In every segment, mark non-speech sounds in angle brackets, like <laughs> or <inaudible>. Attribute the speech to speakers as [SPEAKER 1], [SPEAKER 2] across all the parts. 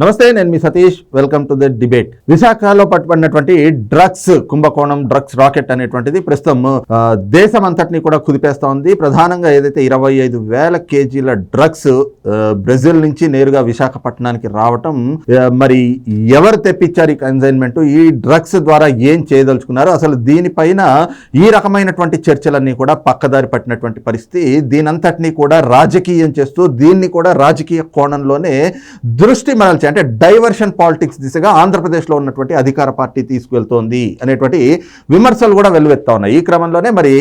[SPEAKER 1] నమస్తే నేను మీ Satish. Welcome to the debate విశాఖలో పట్టుబడినటువంటి డ్రగ్స్ కుంభకోణం డ్రగ్స్ రాకెట్ అనేటువంటిది ప్రస్తుతం దేశం అంతటిని కూడా కుదిపేస్తా ఉంది ప్రధానంగా ఏదైతే ఇరవై ఐదు వేల కేజీల డ్రగ్స్ బ్రెజిల్ నుంచి నేరుగా విశాఖపట్నానికి రావటం మరి ఎవరు తెప్పించారు ఈ కన్సైన్మెంట్ ఈ డ్రగ్స్ ద్వారా ఏం చేయదలుచుకున్నారు? అసలు దీనిపైన ఈ రకమైనటువంటి చర్చలన్నీ కూడా పక్కదారి పట్టినటువంటి పరిస్థితి. దీనంతటినీ కూడా రాజకీయం చేస్తూ దీన్ని కూడా రాజకీయ కోణంలోనే దృష్టి మరల్చి అంటే డైవర్షన్ పాలిటిక్స్ దిశగా ఆంధ్రప్రదేశ్లో ఉన్నటువంటి అధికార పార్టీ తీసుకువెళ్తోంది అనేటువంటి విమర్శలు కూడా వెల్లువెత్తా ఉన్నాయి. ఈ క్రమంలోనే మరి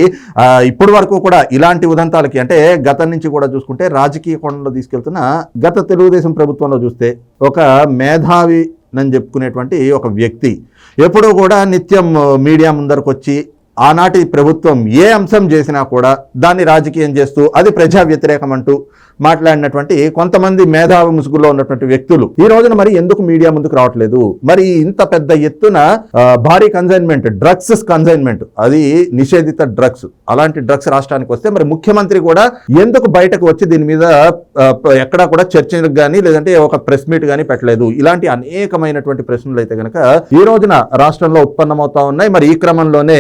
[SPEAKER 1] ఇప్పటి వరకు కూడా ఇలాంటి ఉదంతాలకి అంటే గతం నుంచి కూడా చూసుకుంటే రాజకీయ కోణంలో తీసుకెళ్తున్న గత తెలుగుదేశం ప్రభుత్వంలో చూస్తే ఒక మేధావి నని చెప్పుకునేటువంటి ఒక వ్యక్తి ఎప్పుడూ కూడా నిత్యం మీడియా ముందరకు వచ్చి ఆనాటి ప్రభుత్వం ఏ అంశం చేసినా కూడా దాన్ని రాజకీయం చేస్తూ అది ప్రజా వ్యతిరేకం అంటూ మాట్లాడినటువంటి కొంతమంది మేధావ ముసుగులో ఉన్నటువంటి వ్యక్తులు. ఈ రోజున మరి ఎందుకు మీడియా ముందుకు రావట్లేదు? మరి ఇంత పెద్ద ఎత్తున భారీ కన్సైన్మెంట్ డ్రగ్స్ కన్సైన్మెంట్ అది నిషేధిత డ్రగ్స్ అలాంటి డ్రగ్స్ రాష్ట్రానికి వస్తే మరి ముఖ్యమంత్రి కూడా ఎందుకు బయటకు వచ్చి దీని మీద ఎక్కడా కూడా చర్చలకు కానీ లేదంటే ఒక ప్రెస్ మీట్ కానీ పెట్టలేదు? ఇలాంటి అనేకమైనటువంటి ప్రశ్నలు అయితే కనుక ఈ రోజున రాష్ట్రంలో ఉత్పన్నమవుతా ఉన్నాయి. మరి ఈ క్రమంలోనే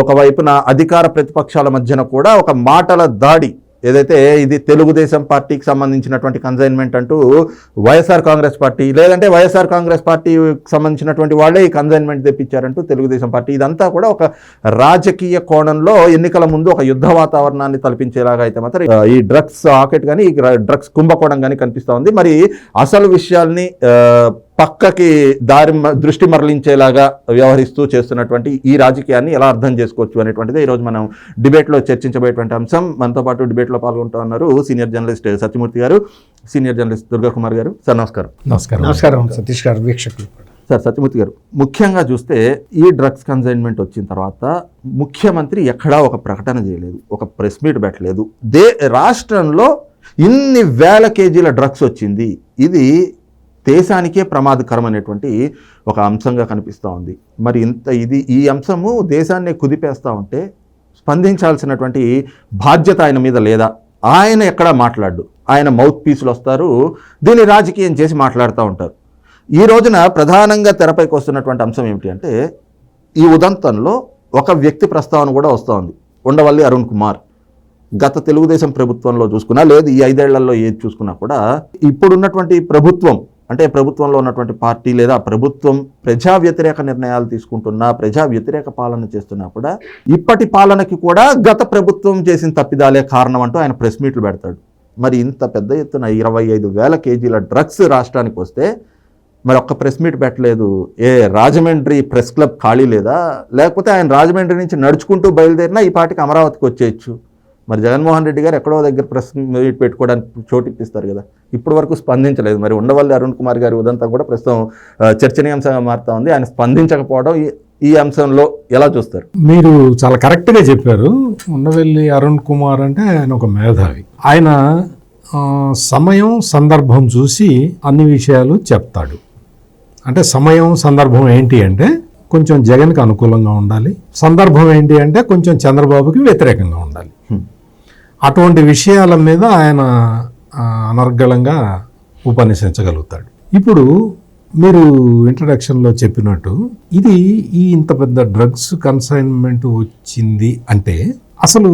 [SPEAKER 1] ఒకవైపున అధికార ప్రతిపక్షాల మధ్యన కూడా ఒక మాటల దాడి ఏదైతే ఇది తెలుగుదేశం పార్టీకి సంబంధించినటువంటి కన్సైన్మెంట్ అంటూ వైఎస్ఆర్ కాంగ్రెస్ పార్టీ లేదంటే వైఎస్ఆర్ కాంగ్రెస్ పార్టీకి సంబంధించినటువంటి వాళ్ళే ఈ కన్సైన్మెంట్ తెప్పించారంటూ తెలుగుదేశం పార్టీ. ఇదంతా కూడా ఒక రాజకీయ కోణంలో ఎన్నికల ముందు ఒక యుద్ధ వాతావరణాన్ని తలపించేలాగా అయితే మాత్రం ఈ డ్రగ్స్ ఆకెట్ కానీ ఈ డ్రగ్స్ కుంభకోణం కానీ కనిపిస్తూ ఉంది. మరి అసలు విషయాల్ని పక్కకి దారి మ- దృష్టి మరలించేలాగా వ్యవహరిస్తూ చేస్తున్నటువంటి ఈ రాజకీయాన్ని ఎలా అర్థం చేసుకోవచ్చు అనేటువంటిది ఈరోజు మనం డిబేట్లో చర్చించబోయేటువంటి అంశం. మనతో పాటు డిబేట్లో పాల్గొంటూ ఉన్నారు సీనియర్ జర్నలిస్ట్ సత్యమూర్తి గారు సీనియర్ జర్నలిస్ట్ దుర్గా కుమార్ గారు. సార్ నమస్కారం.
[SPEAKER 2] నమస్కారం. నమస్కారం సతీష్ గారు వీక్షకులు.
[SPEAKER 1] సార్ సత్యమూర్తి గారు ముఖ్యంగా చూస్తే ఈ డ్రగ్స్ కన్సైన్మెంట్ వచ్చిన తర్వాత ముఖ్యమంత్రి ఎక్కడా ఒక ప్రకటన చేయలేదు ఒక ప్రెస్ మీట్ పెట్టలేదు. దే రాష్ట్రంలో ఇన్ని వేల కేజీల డ్రగ్స్ వచ్చింది. ఇది దేశానికే ప్రమాదకరం అనేటువంటి ఒక అంశంగా కనిపిస్తూ ఉంది. మరి ఇంత ఇది ఈ అంశము దేశాన్ని కుదిపేస్తూ ఉంటే స్పందించాల్సినటువంటి బాధ్యత ఆయన మీద లేదా? ఆయన ఎక్కడా మాట్లాడు. ఆయన మౌత్ పీసులు వస్తారు. దీన్ని రాజకీయం చేసి మాట్లాడుతూ ఉంటారు. ఈ రోజున ప్రధానంగా తెరపైకి వస్తున్నటువంటి అంశం ఏమిటి అంటే ఈ ఉదంతంలో ఒక వ్యక్తి ప్రస్తావన కూడా వస్తూ ఉంది. ఉండవల్లి అరుణ్ కుమార్. గత తెలుగుదేశం ప్రభుత్వంలో చూసుకున్నా లేదు ఈ ఐదేళ్ళలో ఏది చూసుకున్నా కూడా ఇప్పుడున్నటువంటి ప్రభుత్వం అంటే ప్రభుత్వంలో ఉన్నటువంటి పార్టీ లేదా ప్రభుత్వం ప్రజా వ్యతిరేక నిర్ణయాలు తీసుకుంటున్నా ప్రజా వ్యతిరేక పాలన చేస్తున్నా కూడా ఇప్పటి పాలనకి కూడా గత ప్రభుత్వం చేసిన తప్పిదాలే కారణం అంటూ ఆయన ప్రెస్ మీట్లు పెడతాడు. మరి ఇంత పెద్ద ఎత్తున ఇరవై ఐదు వేల కేజీల డ్రగ్స్ రాష్ట్రానికి వస్తే మరి ఒక్క ప్రెస్ మీట్ పెట్టలేదు. ఏ రాజమండ్రి ప్రెస్ క్లబ్ ఖాళీ లేదా? లేకపోతే ఆయన రాజమండ్రి నుంచి నడుచుకుంటూ బయలుదేరినా ఈ పాటికి అమరావతికి వచ్చేయచ్చు. మరి జగన్మోహన్ రెడ్డి గారు ఎక్కడో దగ్గర ప్రెస్ మీట్ పెట్టుకోవడానికి చోటు ఇప్పిస్తారు కదా. ఇప్పటి వరకు స్పందించలేదు. మరి ఉండవల్లి అరుణ్ కుమార్ గారి ఉదంతా కూడా ప్రస్తుతం చర్చనీయాంశంగా మారుతా ఉంది. ఆయన స్పందించకపోవడం ఈ- ఈ అంశంలో ఎలా చూస్తారు?
[SPEAKER 2] మీరు చాలా కరెక్ట్గా చెప్పారు. ఉండవెల్లి అరుణ్ కుమార్ అంటే ఆయన ఒక మేధావి. ఆయన సమయం సందర్భం చూసి అన్ని విషయాలు చెప్తాడు. అంటే సమయం సందర్భం ఏంటి అంటే కొంచెం జగన్కి అనుకూలంగా ఉండాలి. సందర్భం ఏంటి అంటే కొంచెం చంద్రబాబుకి వ్యతిరేకంగా ఉండాలి. అటువంటి విషయాల మీద ఆయన అనర్గళంగా ఉపన్యసించగలుగుతాడు ఇప్పుడు మీరు ఇంట్రడక్షన్లో చెప్పినట్టు ఇది ఈ ఇంత పెద్ద డ్రగ్స్ కన్సైన్మెంట్ వచ్చింది అంటే అసలు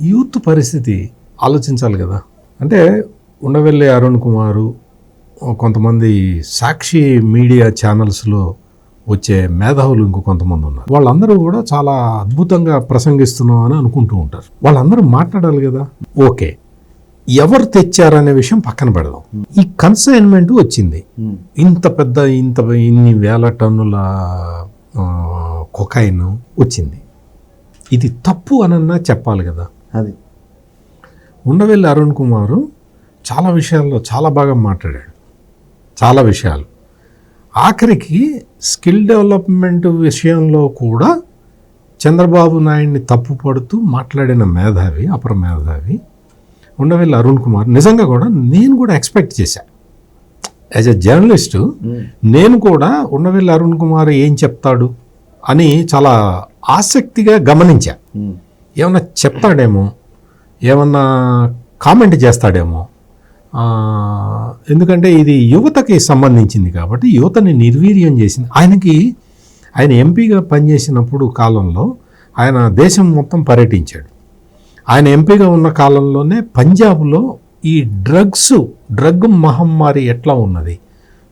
[SPEAKER 2] యూత్ పరిస్థితి ఆలోచించాలి కదా. అంటే ఉండవెల్లి అరుణ్ కుమారు కొంతమంది సాక్షి మీడియా ఛానల్స్లో వచ్చే మేధావులు ఇంకో కొంతమంది ఉన్నారు. వాళ్ళందరూ కూడా చాలా అద్భుతంగా ప్రసంగిస్తున్నాం అని అనుకుంటూ ఉంటారు. వాళ్ళందరూ మాట్లాడాలి కదా? ఓకే. ఎవరు తెచ్చారనే విషయం పక్కన పెడదాం. ఈ కన్సైన్మెంట్ వచ్చింది. ఇంత పెద్ద ఇంత ఇన్ని వేల టన్నుల ఆ, కొకైన్ వచ్చింది. ఇది తప్పు అనన్నా చెప్పాలి కదా?
[SPEAKER 1] అది.
[SPEAKER 2] ఉండవెల్లి అరుణ్ కుమారు చాలా విషయాల్లో చాలా బాగా మాట్లాడాడు. చాలా విషయాలు. ఆఖరికి స్కిల్ డెవలప్మెంట్ విషయంలో కూడా చంద్రబాబు నాయుడిని తప్పుపడుతూ మాట్లాడిన మేధావి అపర మేధావి ఉండవెల్లి అరుణ్ కుమార్. నిజంగా కూడా నేను కూడా ఎక్స్పెక్ట్ చేశాను యాజ్ ఎ జర్నలిస్టు నేను కూడా ఉండవెల్లి అరుణ్ కుమార్ ఏం చెప్తాడు అని చాలా ఆసక్తిగా గమనించా. ఏమన్నా చెప్తాడేమో? ఏమన్నా కామెంట్ చేస్తాడేమో? ఎందుకంటే ఇది యువతకి సంబంధించింది కాబట్టి యువతని నిర్వీర్యం చేసింది. ఆయనకి ఆయన ఎంపీగా పనిచేసినప్పుడు కాలంలో ఆయన దేశం మొత్తం పర్యటించాడు. ఆయన ఎంపీగా ఉన్న కాలంలోనే పంజాబ్లో ఈ డ్రగ్స్ డ్రగ్ మహమ్మారి ఎట్లా ఉన్నది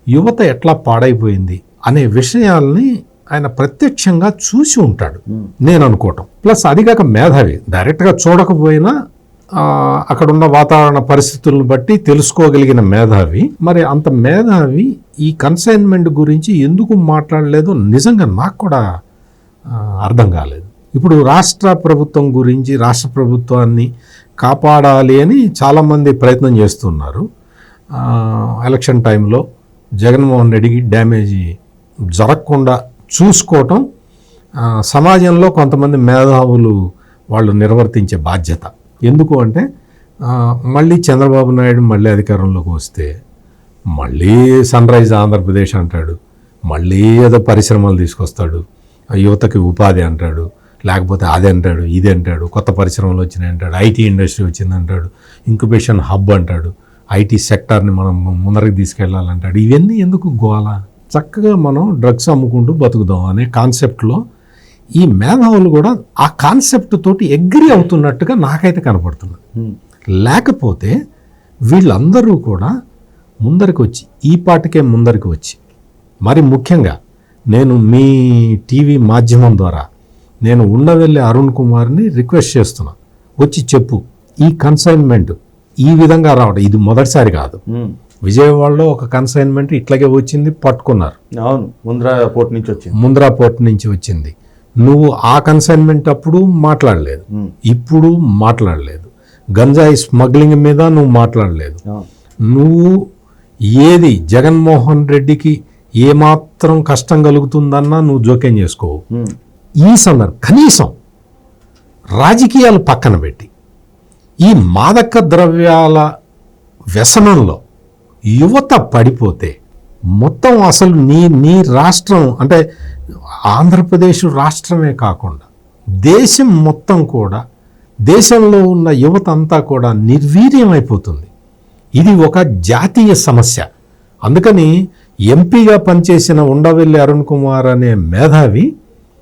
[SPEAKER 2] యువత ఎట్లా పాడైపోయింది అనే విషయాల్ని ఆయన ప్రత్యక్షంగా చూసి ఉంటాడు నేను అనుకోవటం. ప్లస్ అదిగాక మేధావి. డైరెక్ట్గా చూడకపోయినా అక్కడున్న వాతావరణ పరిస్థితులను బట్టి తెలుసుకోగలిగిన మేధావి. మరి అంత మేధావి ఈ కన్సైన్మెంట్ గురించి ఎందుకు మాట్లాడలేదో? నిజంగా నాకు కూడా అర్థం కాలేదు. ఇప్పుడు రాష్ట్ర ప్రభుత్వం గురించి రాష్ట్ర ప్రభుత్వాన్ని కాపాడాలి అని చాలామంది ప్రయత్నం చేస్తున్నారు. ఎలక్షన్ టైంలో జగన్మోహన్ రెడ్డికి డ్యామేజీ జరగకుండా చూసుకోవటం సమాజంలో కొంతమంది మేధావులు వాళ్ళు నిర్వర్తించే బాధ్యత. ఎందుకు అంటే మళ్ళీ చంద్రబాబు నాయుడు మళ్ళీ అధికారంలోకి వస్తే మళ్ళీ సన్ రైజ్ ఆంధ్రప్రదేశ్ అంటాడు మళ్ళీ ఏదో పరిశ్రమలు తీసుకొస్తాడు యువతకి ఉపాధి అంటాడు లేకపోతే అది అంటాడు ఇది అంటాడు కొత్త పరిశ్రమలు వచ్చినాయి అంటాడు ఐటీ ఇండస్ట్రీ వచ్చింది అంటాడు ఇంక్యుబేషన్ హబ్ అంటాడు ఐటీ సెక్టార్ని మనం ముందరికి తీసుకెళ్ళాలంటాడు. ఇవన్నీ ఎందుకు గోల? చక్కగా మనం డ్రగ్స్ అమ్ముకుంటూ బతుకుదాం అనే కాన్సెప్ట్లో ఈ మేధావులు కూడా ఆ కాన్సెప్ట్ తోటి అగ్రి అవుతున్నట్టుగా నాకైతే కనపడుతున్నది లేకపోతే వీళ్ళందరూ కూడా ముందరికి వచ్చి ఈ పాటికే ముందరికి వచ్చి మరి ముఖ్యంగా నేను మీ టీవీ మాధ్యమం ద్వారా నేను ఉండవెళ్ళి అరుణ్ కుమార్ని రిక్వెస్ట్ చేస్తున్నా. వచ్చి చెప్పు ఈ కన్సైన్మెంట్ ఈ విధంగా రావడం ఇది మొదటిసారి కాదు. విజయవాడలో ఒక కన్సైన్మెంట్ ఇట్లాగే వచ్చింది పట్టుకున్నారు.
[SPEAKER 1] అవును ముంద్రా పోర్ట్ నుంచి వచ్చింది.
[SPEAKER 2] ముంద్రా పోర్ట్ నుంచి వచ్చింది. నువ్వు ఆ కన్సైన్మెంట్ అప్పుడు మాట్లాడలేదు. ఇప్పుడు మాట్లాడలేదు. గంజాయి స్మగ్లింగ్ మీద నువ్వు మాట్లాడలేదు. నువ్వు ఏది జగన్మోహన్ రెడ్డికి ఏమాత్రం కష్టం కలుగుతుందన్నా నువ్వు జోక్యం చేసుకోవు. ఈ సందర్భం కనీసం రాజకీయాలు పక్కన పెట్టి ఈ మాదక ద్రవ్యాల వ్యసనంలో యువత పడిపోతే మొత్తం అసలు నీ నీ రాష్ట్రం అంటే ఆంధ్రప్రదేశ్ రాష్ట్రమే కాకుండా దేశం మొత్తం కూడా దేశంలో ఉన్న యువత అంతా కూడా నిర్వీర్యం అయిపోతుంది ఇది ఒక జాతీయ సమస్య. అందుకని ఎంపీగా పనిచేసిన ఉండవెల్లి అరుణ్ కుమార్ అనే మేధావి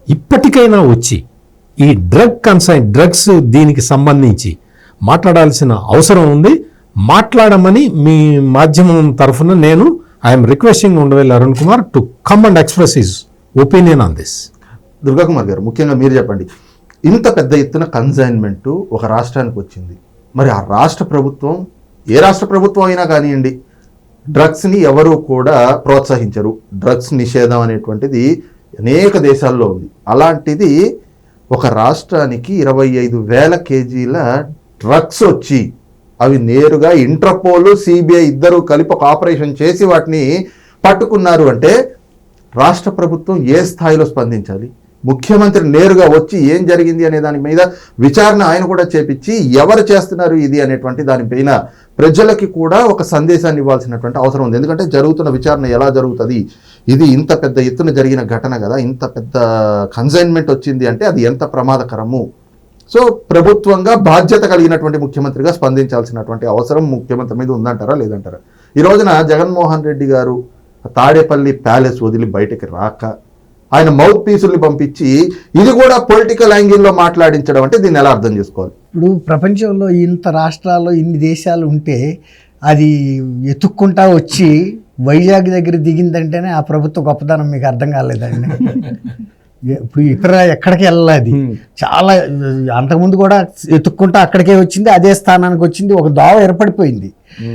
[SPEAKER 2] ఇప్పటికైనా వచ్చి ఈ డ్రగ్ కన్సైన్ డ్రగ్స్ దీనికి సంబంధించి మాట్లాడాల్సిన అవసరం ఉంది. మాట్లాడమని మీ మాధ్యమం తరఫున నేను I'm requesting Undavalli Arun Kumar to come and express his opinion on this
[SPEAKER 1] Durgakumar గారు ముఖ్యంగా మీరు చెప్పండి. ఇంత పెద్ద ఎత్తున కన్సైన్మెంట్ ఒక రాష్ట్రానికి వచ్చింది. మరి ఆ రాష్ట్ర ప్రభుత్వం ఏ రాష్ట్ర ప్రభుత్వం అయినా కానివ్వండి డ్రగ్స్ని ఎవరు కూడా ప్రోత్సహించరు. డ్రగ్స్ నిషేధం అనేటువంటిది అనేక దేశాల్లో ఉంది. అలాంటిది ఒక రాష్ట్రానికి ఇరవై ఐదు వేల కేజీల డ్రగ్స్ వచ్చి అవి నేరుగా ఇంటర్పోల్ సిబిఐ ఇద్దరు కలిపి ఒక ఆపరేషన్ చేసి వాటిని పట్టుకున్నారు అంటే రాష్ట్ర ప్రభుత్వం ఏ స్థాయిలో స్పందించాలి? ముఖ్యమంత్రి నేరుగా వచ్చి ఏం జరిగింది అనే దాని మీద విచారణ ఆయన కూడా చేపించి ఎవరు చేస్తున్నారు ఇది అనేటువంటి దానిపైన ప్రజలకి కూడా ఒక సందేశాన్ని ఇవ్వాల్సినటువంటి అవసరం ఉంది. ఎందుకంటే జరుగుతున్న విచారణ ఎలా జరుగుతుంది? ఇది ఇంత పెద్ద ఎత్తున జరిగిన ఘటన కదా ఇంత పెద్ద కన్సైన్మెంట్ వచ్చింది అంటే అది ఎంత ప్రమాదకరము? సో ప్రభుత్వంగా బాధ్యత కలిగినటువంటి ముఖ్యమంత్రిగా స్పందించాల్సినటువంటి అవసరం ముఖ్యమంత్రి మీద ఉందంటారా లేదంటారా? ఈ రోజున జగన్మోహన్ రెడ్డి గారు తాడేపల్లి ప్యాలెస్ వదిలి బయటకి రాక ఆయన మౌత్ పీసుల్ని పంపించి ఇది కూడా పొలిటికల్ యాంగిల్లో మాట్లాడించడం అంటే దీన్ని ఎలా అర్థం చేసుకోవాలి?
[SPEAKER 3] ఇప్పుడు ప్రపంచంలో ఇంత రాష్ట్రాల్లో ఇన్ని దేశాలు ఉంటే అది ఎత్తుక్కుంటా వచ్చి వైజాగ్ దగ్గర దిగిందంటేనే ఆ ప్రభుత్వ గొప్పతనం మీకు అర్థం కాలేదండి. <laughs> ఇప్పుడు ఇక్కడ ఎక్కడికి వెళ్ళాలి చాలా అంతకుముందు కూడా ఎత్తుక్కుంటా అక్కడికే వచ్చింది అదే స్థానానికి వచ్చింది ఒక దోవ ఏర్పడిపోయింది.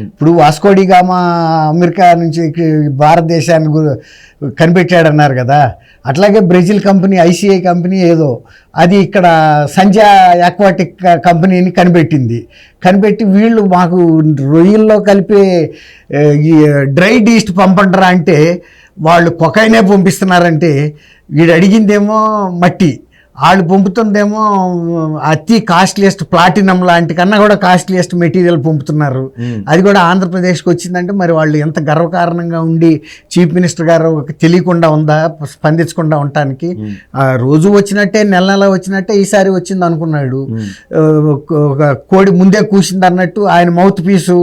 [SPEAKER 3] ఇప్పుడు వాస్కోడి గామా అమెరికా నుంచి భారతదేశాన్ని కనిపెట్టాడన్నారు కదా. అట్లాగే బ్రెజిల్ కంపెనీ ఐసిఐ కంపెనీ ఏదో అది ఇక్కడ సంజయ్ ఆక్వాటిక్ కంపెనీని కనిపెట్టింది. కనిపెట్టి వీళ్ళు మాకు రొయ్యల్లో కలిపే ఈ డ్రై డీస్ట్ పంపంటారా అంటే వాళ్ళు కొకైనే పంపిస్తున్నారంటే వీడు అడిగిందేమో మట్టి. వాళ్ళు పంపుతుందేమో అతి కాస్ట్లీయెస్ట్ ప్లాటినం లాంటి కన్నా కూడా కాస్ట్లీయెస్ట్ మెటీరియల్ పంపుతున్నారు. అది కూడా ఆంధ్రప్రదేశ్కి వచ్చిందంటే మరి వాళ్ళు ఎంత గర్వకారణంగా ఉండి చీఫ్ మినిస్టర్ గారు తెలియకుండా ఉందా స్పందించకుండా ఉండటానికి? ఆ రోజు వచ్చినట్టే నెల నెల వచ్చినట్టే ఈసారి వచ్చింది అనుకున్నాడు. కోడి ముందే కూసింది అన్నట్టు ఆయన మౌత్ పీసు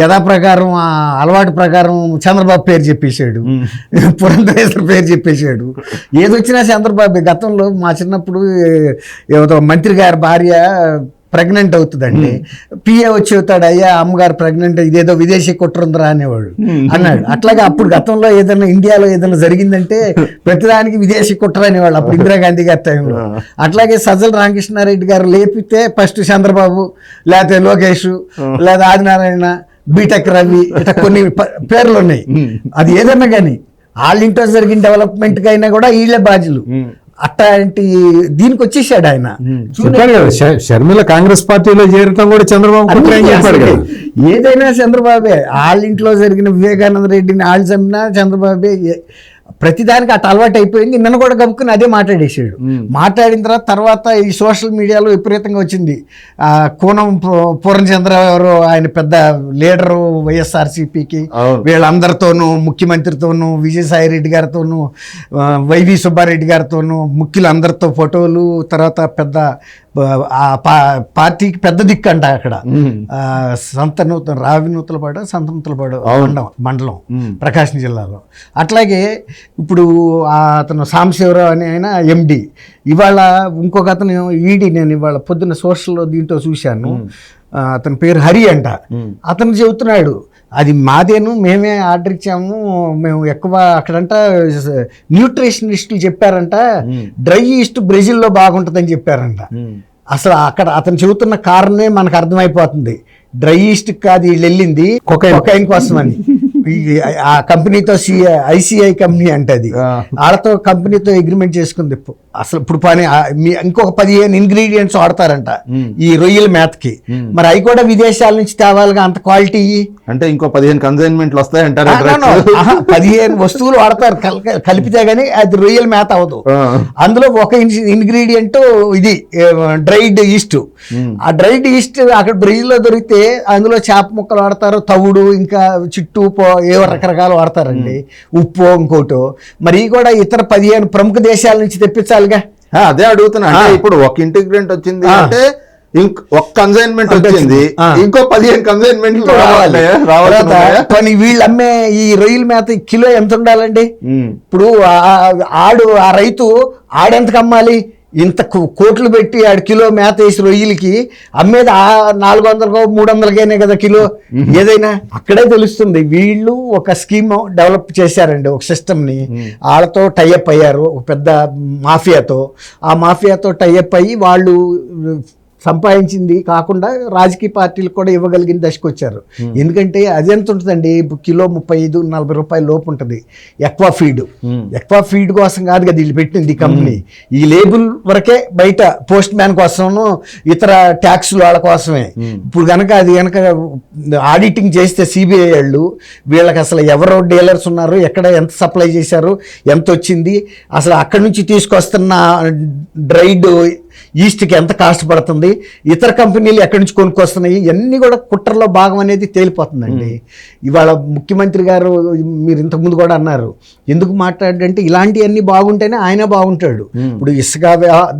[SPEAKER 3] యథాప్రకారం అలవాటు ప్రకారం చంద్రబాబు పేరు చెప్పేశాడు. పురంధరేశ్వర పేరు చెప్పేశాడు. ఏదొచ్చినా చంద్రబాబు. గతంలో మా చిన్నప్పుడు ఏదో మంత్రి గారి భార్య ప్రెగ్నెంట్ అవుతుందండి. పిఏ వచ్చి అవుతాడు అయ్యా అమ్మగారు ప్రెగ్నెంట్ ఇదేదో విదేశీ కుట్రుందిరా అనేవాడు అన్నాడు. అట్లాగే అప్పుడు గతంలో ఏదైనా ఇండియాలో ఏదైనా జరిగిందంటే ప్రతిదానికి విదేశీ కుట్ర అనేవాళ్ళు అప్పుడు ఇందిరాగాంధీ గారి టైంలో అట్లాగే సజ్జల రామకృష్ణారెడ్డి గారు లేపితే ఫస్ట్ చంద్రబాబు లేకపోతే లోకేష్ లేదా ఆదినారాయణ బీటెక్ రవి ఇట్లా కొన్ని పేర్లు ఉన్నాయి. అది ఏదన్నా కానీ వాళ్ళ ఇంట్లో జరిగిన డెవలప్మెంట్ అయినా కూడా వీళ్ళే బాధ్యులు. అట్లాంటి దీనికి వచ్చేసాడు ఆయన.
[SPEAKER 2] చెప్పాడు కదా ష- షర్మిల కాంగ్రెస్ పార్టీలో చేరటం కూడా చంద్రబాబు చెప్పాడు కదా.
[SPEAKER 3] ఏదైనా చంద్రబాబే వాళ్ళ ఇంట్లో జరిగిన వివేకానంద రెడ్డిని వాళ్ళు చంపినా చంద్రబాబే ప్రతిదానికి అటు అలవాటు అయిపోయింది. నిన్న కూడా గబుక్కుని అదే మాట్లాడేసాడు మాట్లాడిన తర్వాత తర్వాత ఈ సోషల్ మీడియాలో విపరీతంగా వచ్చింది. కోనం పూర్ణచంద్ర ఎవరు ఆయన పెద్ద లీడరు వైఎస్ఆర్సీపీకి. వీళ్ళందరితోనూ ముఖ్యమంత్రితోనూ విజయసాయి రెడ్డి గారితోనూ వైవి సుబ్బారెడ్డి గారితోనూ ముఖ్యులందరితో ఫోటోలు తర్వాత పెద్ద పార్టీకి పెద్ద దిక్కు అంట అక్కడ ఆ, సంత నూతన రావి నూతలపాడు సంత నూతలపాడు మండలం మండలం ప్రకాశం జిల్లాలో. అట్లాగే ఇప్పుడు ఆ అతను సాంబశివరావు అని ఆయన ఎండి ఇవాళ ఇంకొక అతను ఈడీ నేను ఇవాళ పొద్దున్న సోషల్లో దీంట్లో చూశాను. ఆ, అతని పేరు హరి అంట. అతను చెబుతున్నాడు అది మాదేను మేమే ఆర్డర్ ఇచ్చాము మేము ఎక్కువ అక్కడంట న్యూట్రిషనిస్టులు చెప్పారంట డ్రై ఈస్ట్ బ్రెజిల్లో బాగుంటుందని చెప్పారంట. అసలు అక్కడ అతను చెబుతున్న కారణమే మనకు అర్థమైపోతుంది. డ్రై ఈస్ట్ కాదు వీళ్ళు వెళ్ళింది కొకైన్ కోసం అని <laughs> ఆ కంపెనీతో ఐసిఐ కంపెనీ అంటే అది
[SPEAKER 1] ఆ.
[SPEAKER 3] వాళ్ళతో కంపెనీతో అగ్రిమెంట్ చేసుకుంది అసలు ఇప్పుడు పని ఇంకొక పదిహేను ఇంగ్రీడియంట్స్ వాడతారంట ఈ రొయ్యల మేతకి మరి అవి కూడా విదేశాల నుంచి తేవాలిగా అంత క్వాలిటీ
[SPEAKER 1] అంటే ఇంకో పదిహేను కన్సైన్మెంట్లు వస్తాయంటారా
[SPEAKER 3] పదిహేను వస్తువులు వాడతారు. కల- కలిపితే గానీ అది రొయ్యల మేత అవదు అందులో ఒక ఇంగ్రీడియంట్ ఇది డ్రైడ్ ఈస్ట్ ఆ డ్రైడ్ ఈస్ట్ అక్కడ బ్రెజిల్లో దొరికితే అందులో చేప ముక్కలు వాడతారు. తవుడు ఇంకా చిట్టు పో ఏవో రకరకాలు వాడతారండి. ఉప్పు ఇంకోటో. మరి కూడా ఇతర పదిహేను ప్రముఖ దేశాల నుంచి తెప్పించాలిగా?
[SPEAKER 1] అదే అడుగుతున్నా. ఇప్పుడు ఒక ఇంటిగ్రెంట్ వచ్చింది. అంటే ఒక కన్సైన్మెంట్ వచ్చింది. ఇంకో పదిహేను కన్సైన్మెంట్
[SPEAKER 3] రావాలి. వీళ్ళు అమ్మే ఈ రొయ్యల మేత కిలో ఎంత ఉండాలండి? ఇప్పుడు ఆడు ఆ రైతు ఆడెంతకు అమ్మాలి? ఇంత కోట్లు పెట్టి ఆడు కిలో మేత వేసి రొయ్యలకి అమ్మేది ఆ నాలుగు వందలకో మూడు వందలకైనా కదా కిలో? ఏదైనా? అక్కడే తెలుస్తుంది. వీళ్ళు ఒక స్కీమ్ డెవలప్ చేశారండి ఒక సిస్టమ్ని. వాళ్ళతో టైఅప్ అయ్యారు ఒక పెద్ద మాఫియాతో. ఆ మాఫియాతో టైఅప్ అయ్యి వాళ్ళు సంపాదించింది కాకుండా రాజకీయ పార్టీలు కూడా ఇవ్వగలిగిన దశకు వచ్చారు ఎందుకంటే అది ఎంత ఉంటుందండి? ఇప్పుడు కిలో ముప్పై ఐదు నలభై రూపాయల లోపు ఉంటుంది. Aqua feed. ఎక్వా ఫీడ్ కోసం కాదు కదా వీళ్ళు పెట్టింది ఈ కంపెనీ. ఈ లేబుల్ వరకే బయట పోస్ట్ మ్యాన్ కోసము ఇతర ట్యాక్స్లు వాళ్ళ కోసమే. ఇప్పుడు కనుక అది కనుక ఆడిటింగ్ చేస్తే సిబిఐ వాళ్ళు వీళ్ళకి అసలు ఎవరో డీలర్స్ ఉన్నారు ఎక్కడ ఎంత సప్లై చేశారు ఎంత వచ్చింది అసలు అక్కడి నుంచి తీసుకొస్తున్న డ్రైడ్ ఈస్ట్కి ఎంత కాస్ట్ పడుతుంది? ఇతర కంపెనీలు ఎక్కడి నుంచి కొనుక్కొస్తున్నాయి? ఇవన్నీ కూడా కుట్రలో భాగం అనేది తేలిపోతుందండి. ఇవాళ ముఖ్యమంత్రి గారు మీరు ఇంతకుముందు కూడా అన్నారు ఎందుకు మాట్లాడంటే ఇలాంటివన్నీ బాగుంటేనే ఆయన బాగుంటాడు. ఇప్పుడు ఇసుక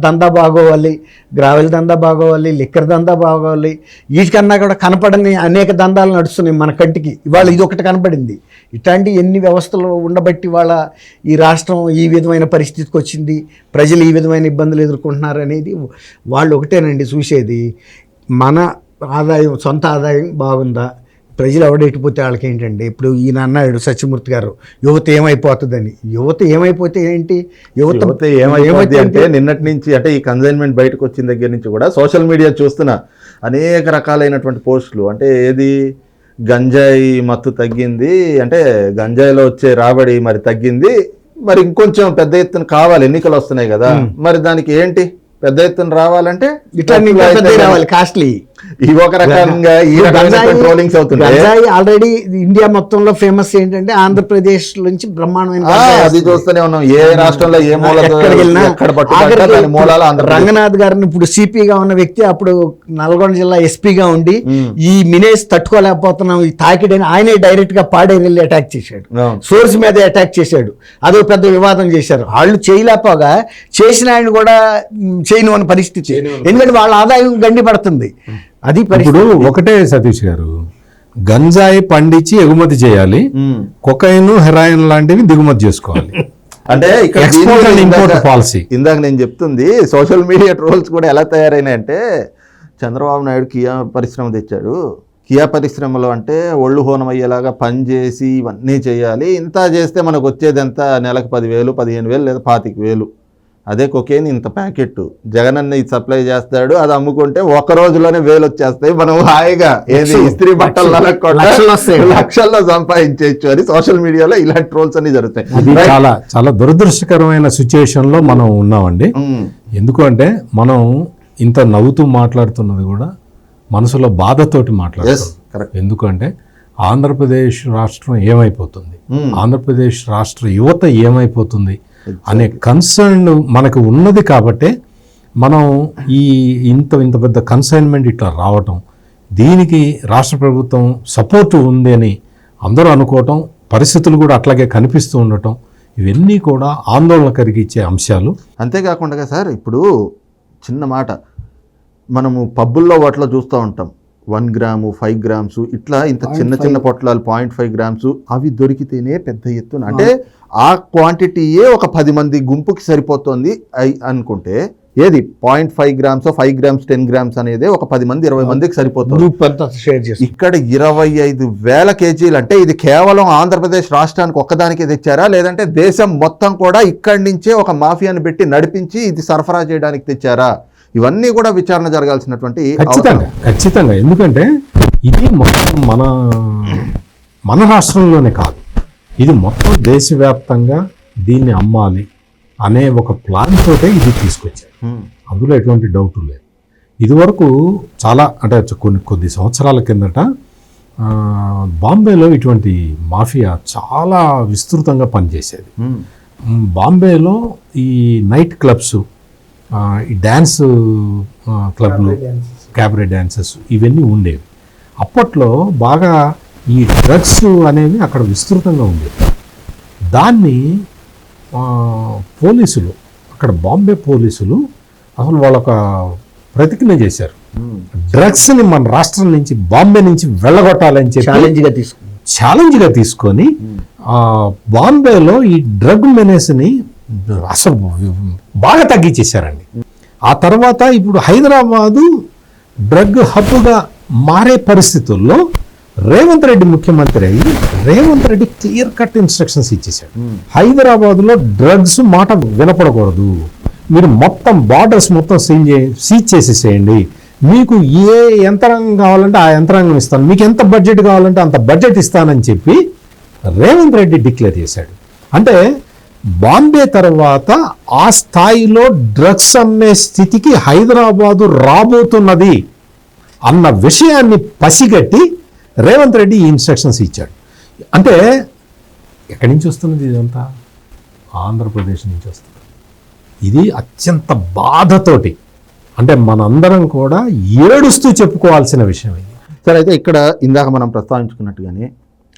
[SPEAKER 3] దందా బాగోవాలి గ్రావెల్ దందా బాగోవాలి లిక్కర్ దందా బాగోవాలి. వీటికన్నా కూడా కనపడని అనేక దందాలు నడుస్తున్నాయి మన కంటికి. ఇవాళ ఇది ఒకటి కనపడింది. ఇట్లాంటి ఎన్ని వ్యవస్థలు ఉండబట్టి వాళ్ళ ఈ రాష్ట్రం ఈ విధమైన పరిస్థితికి వచ్చింది ప్రజలు ఈ విధమైన ఇబ్బందులు ఎదుర్కొంటున్నారు అనేది వాళ్ళు ఒకటేనండి చూసేది. మన ఆదాయం సొంత ఆదాయం బాగుందా? ప్రజలు ఎవడెట్టిపోతే వాళ్ళకి ఏంటండి ఇప్పుడు ఈయన అన్నాడు సత్యమూర్తి గారు యువత ఏమైపోతుందని. యువత ఏమైపోతే ఏంటి? యువత
[SPEAKER 1] ఏమైపోద్ది అంటే నిన్నటి నుంచి అంటే ఈ కన్సైన్మెంట్ బయటకు వచ్చిన దగ్గర నుంచి కూడా సోషల్ మీడియా చూస్తున్నా అనేక రకాలైనటువంటి పోస్టులు. అంటే ఏది? గంజాయి మత్తు తగ్గింది. అంటే గంజాయిలో వచ్చే రాబడి మరి తగ్గింది. మరి ఇంకొంచెం పెద్ద ఎత్తున కావాలి. ఎన్నికలు వస్తున్నాయి కదా. మరి దానికి ఏంటి? పెద్ద ఎత్తున రావాలంటే
[SPEAKER 3] ఇట్లా రావాలి కాస్ట్లీ
[SPEAKER 1] ఈ ఒక రకంగా ఈ రకమైన ట్రోలింగ్స్ అవుతుంది
[SPEAKER 3] గంజాయి ఆల్రెడీ ఇండియా మొత్తంలో ఫేమస్ ఏంటంటే ఆంధ్రప్రదేశ్ నుంచి బ్రహ్మాండమైన
[SPEAKER 1] అది. చూస్తూనే ఉన్నాం ఏ రాష్ట్రంలో ఏ మూలాలు.
[SPEAKER 3] రంగనాథ్ గారిని ఇప్పుడు సిపిగా ఉన్న వ్యక్తి అప్పుడు నల్గొండ జిల్లా ఎస్పీగా ఉండి. ఈ మినేస్ తట్టుకోలేకపోతున్నాం ఈ తాకిడని ఆయనే డైరెక్ట్గా పాడేరు వెళ్ళి అటాక్ చేశాడు. సోర్స్ మీద అటాక్ చేశాడు అదో పెద్ద వివాదం చేశారు వాళ్ళు చేయలేకపోగా చేసిన ఆయన కూడా చేయను అనే పరిస్థితి ఎందుకంటే వాళ్ళ ఆదాయం గండి పడుతుంది అది
[SPEAKER 2] ఇప్పుడు ఒకటే సతీష్ గారు గంజాయి పండించి ఎగుమతి చేయాలి. కొకైన్ హెరాయిన్ లాంటివి దిగుమతి చేసుకోవాలి. <laughs>
[SPEAKER 1] అంటే ఇక్కడ
[SPEAKER 2] policy.
[SPEAKER 1] ఇందాక నేను చెప్తుంది సోషల్ మీడియా ట్రోల్స్ కూడా ఎలా తయారైనాయంటే చంద్రబాబు నాయుడు కియా పరిశ్రమ తెచ్చాడు. కియా పరిశ్రమలో అంటే ఒళ్ళు హోనం అయ్యేలాగా పని చేసి ఇవన్నీ చేయాలి. ఇంత చేస్తే మనకు వచ్చేది ఎంత? నెలకు పదివేలు పదిహేను వేలు లేదా పాతిక వేలు. అదే కొకేన్ ఇంత ప్యాకెట్ జగన్ అన్న ఇది సప్లై చేస్తాడు అది అమ్ముకుంటే ఒక రోజులోనే వేలు వచ్చేస్తాయి. మనం హాయిగా ఏది ఇస్త్రీ బట్టలు. లక్షల్లో సంపాదించవచ్చు అని సోషల్ మీడియాలో ఇలాంటి ట్రోల్స్ అన్ని జరుగుతాయి.
[SPEAKER 2] చాలా చాలా దురదృష్టకరమైన సిచ్యుయేషన్లో మనం ఉన్నామండి.
[SPEAKER 1] ఉమ్.
[SPEAKER 2] ఎందుకు అంటే మనం ఇంత నవ్వుతూ మాట్లాడుతున్నది కూడా మనసులో బాధతోటి
[SPEAKER 1] కరెక్ట్
[SPEAKER 2] ఎందుకంటే ఆంధ్రప్రదేశ్ రాష్ట్రం ఏమైపోతుంది. ఆంధ్రప్రదేశ్ రాష్ట్ర యువత ఏమైపోతుంది? అనే కన్సర్న్ మనకు ఉన్నది కాబట్టే మనం ఈ ఇంత ఇంత పెద్ద కన్సైన్మెంట్ ఇట్లా రావటం దీనికి రాష్ట్ర ప్రభుత్వం సపోర్ట్ ఉంది అని అందరూ అనుకోవటం పరిస్థితులు కూడా అట్లాగే కనిపిస్తూ ఉండటం ఇవన్నీ కూడా ఆందోళన కలిగించే అంశాలు.
[SPEAKER 1] అంతేకాకుండా సార్ ఇప్పుడు చిన్న మాట మనము పబ్బుల్లో వాటిలో చూస్తూ ఉంటాం. వన్ గ్రాము ఫైవ్ గ్రామ్స్ ఇట్లా ఇంత చిన్న చిన్న పొట్లాలు పాయింట్ ఫైవ్ గ్రామ్స్ అవి దొరికితేనే పెద్ద ఎత్తున. అంటే ఆ క్వాంటిటీయే ఒక పది మంది గుంపుకి సరిపోతుంది అనుకుంటే ఏది? Point five grams five grams ten grams అనేది ఒక పది మంది ఇరవై మందికి సరిపోతుంది. ఇక్కడ ఇరవై ఐదు వేల కేజీలు. అంటే ఇది కేవలం ఆంధ్రప్రదేశ్ రాష్ట్రానికి ఒక్కదానికి తెచ్చారా? లేదంటే దేశం మొత్తం కూడా ఇక్కడి నుంచే ఒక మాఫియాని పెట్టి నడిపించి ఇది సరఫరా చేయడానికి తెచ్చారా? ఇవన్నీ కూడా విచారణ జరగాల్సినటువంటి
[SPEAKER 2] ఖచ్చితంగా ఖచ్చితంగా. ఎందుకంటే ఇది మొత్తం మన మన రాష్ట్రంలోనే కాదు. ఇది మొత్తం దేశవ్యాప్తంగా దీన్ని అమ్మాలి అనే ఒక ప్లాన్ తోటే ఇది తీసుకొచ్చారు. అందులో ఎటువంటి డౌట్ లేదు. ఇదివరకు చాలా అంటే కొన్ని కొద్ది సంవత్సరాల కిందట బాంబేలో ఇటువంటి మాఫియా చాలా విస్తృతంగా పనిచేసేది. బాంబేలో ఈ నైట్ క్లబ్స్ ఈ డ్యాన్స్ క్లబ్లు క్యాబరే డ్యాన్సెస్ ఇవన్నీ ఉండేవి. అప్పట్లో బాగా ఈ డ్రగ్స్ అనేవి అక్కడ విస్తృతంగా ఉండేవి. దాన్ని పోలీసులు అక్కడ బాంబే పోలీసులు అసలు వాళ్ళొక ప్రతిజ్ఞ చేశారు. డ్రగ్స్ని మన రాష్ట్రం నుంచి బాంబే నుంచి వెళ్ళగొట్టాలని చెప్పి
[SPEAKER 3] ఛాలెంజ్గా తీసుకుంది
[SPEAKER 2] ఛాలెంజ్గా తీసుకొని బాంబేలో ఈ డ్రగ్ మెనేస్ని అసలు బాగా తగ్గించేశారండి. ఆ తర్వాత ఇప్పుడు హైదరాబాదు డ్రగ్ హబ్గా మారే పరిస్థితుల్లో రేవంత్ రెడ్డి ముఖ్యమంత్రి అయ్యి Revanth Reddy clear cut instructions ఇచ్చేశాడు. హైదరాబాద్లో డ్రగ్స్ మాట వినపడకూడదు. మీరు మొత్తం బార్డర్స్ మొత్తం సీల్ చే సీజ్ చేసేసేయండి. మీకు ఏ యంత్రాంగం కావాలంటే ఆ యంత్రాంగం ఇస్తాను. మీకు ఎంత బడ్జెట్ కావాలంటే అంత బడ్జెట్ ఇస్తానని చెప్పి రేవంత్ రెడ్డి డిక్లేర్ చేశాడు. అంటే బాంబే తర్వాత ఆ స్థాయిలో డ్రగ్స్ అమ్మే స్థితికి హైదరాబాదు రాబోతున్నది అన్న విషయాన్ని పసిగట్టి రేవంత్ రెడ్డి ఈ ఇన్స్ట్రక్షన్స్ ఇచ్చాడు. అంటే ఎక్కడి నుంచి వస్తున్నది ఇదంతా? ఆంధ్రప్రదేశ్ నుంచి వస్తుంది ఇది అత్యంత బాధతోటి. అంటే మనందరం కూడా ఏడుస్తూ చెప్పుకోవాల్సిన విషయం ఇది.
[SPEAKER 1] సరే అయితే ఇక్కడ ఇందాక మనం ప్రస్తావించుకున్నట్టుగానే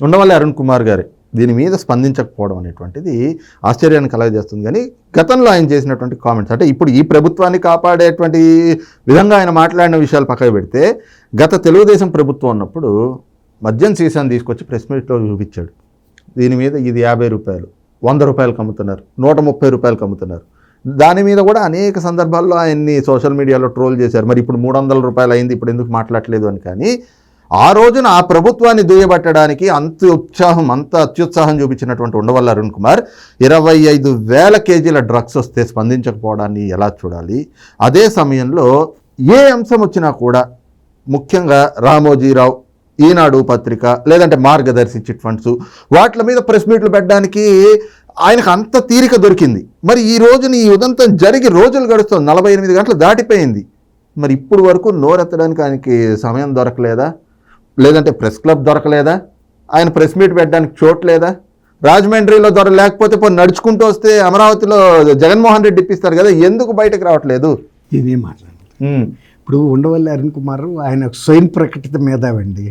[SPEAKER 1] ఉండవల్లి అరుణ్ కుమార్ గారే దీని మీద స్పందించకపోవడం అనేటువంటిది ఆశ్చర్యాన్ని కలగజేస్తుంది. కానీ గతంలో ఆయన చేసినటువంటి కామెంట్స్ అంటే ఇప్పుడు ఈ ప్రభుత్వాన్ని కాపాడేటువంటి విధంగా ఆయన మాట్లాడిన విషయాలు పక్కకు పెడితే గత తెలుగుదేశం ప్రభుత్వం ఉన్నప్పుడు మద్యం సీసాను తీసుకొచ్చి ప్రెస్ మీట్లో చూపించాడు. దీని మీద ఇది యాభై రూపాయలు వంద రూపాయలకు అమ్ముతున్నారు నూట ముప్పై రూపాయలకు అమ్ముతున్నారు దాని మీద కూడా అనేక సందర్భాల్లో ఆయన్ని సోషల్ మీడియాలో ట్రోల్ చేశారు. మరి ఇప్పుడు మూడు వందల రూపాయలు అయింది ఇప్పుడు ఎందుకు మాట్లాడలేదు అని. కానీ ఆ రోజున ఆ ప్రభుత్వాన్ని దుయ్యబట్టడానికి అంత ఉత్సాహం అంత అత్యుత్సాహం చూపించినటువంటి ఉండవల్ల అరుణ్ కుమార్ ఇరవై ఐదు వేల కేజీల డ్రగ్స్ వస్తే స్పందించకపోవడాన్ని ఎలా చూడాలి? అదే సమయంలో ఏ అంశం వచ్చినా కూడా ముఖ్యంగా రామోజీరావు ఈనాడు పత్రిక లేదంటే మార్గదర్శి చిట్ ఫండ్స్ వాటి మీద ప్రెస్ మీట్లు పెట్టడానికి ఆయనకు అంత తీరిక దొరికింది. మరి ఈ రోజున ఈ ఉదంతం జరిగి రోజులు గడుస్తుంది నలభై ఎనిమిది గంటలు దాటిపోయింది. మరి ఇప్పుడు వరకు నోరెత్తడానికి ఆయనకి సమయం దొరకలేదా? లేదంటే ప్రెస్ క్లబ్ దొరకలేదా? ఆయన ప్రెస్ మీట్ పెట్టడానికి చోటు లేదా? రాజమండ్రిలో దొర లేకపోతే పోనీ నడుచుకుంటూ వస్తే అమరావతిలో జగన్మోహన్ రెడ్డి ఇప్పిస్తారు కదా ఎందుకు బయటకు రావట్లేదు?
[SPEAKER 3] ఇదే మాట్లాడండి
[SPEAKER 1] ఉమ్,
[SPEAKER 3] ఇప్పుడు ఉండవల్లి అరుణ్ కుమార్ ఆయన స్వయం ప్రకటిత మేధావండి.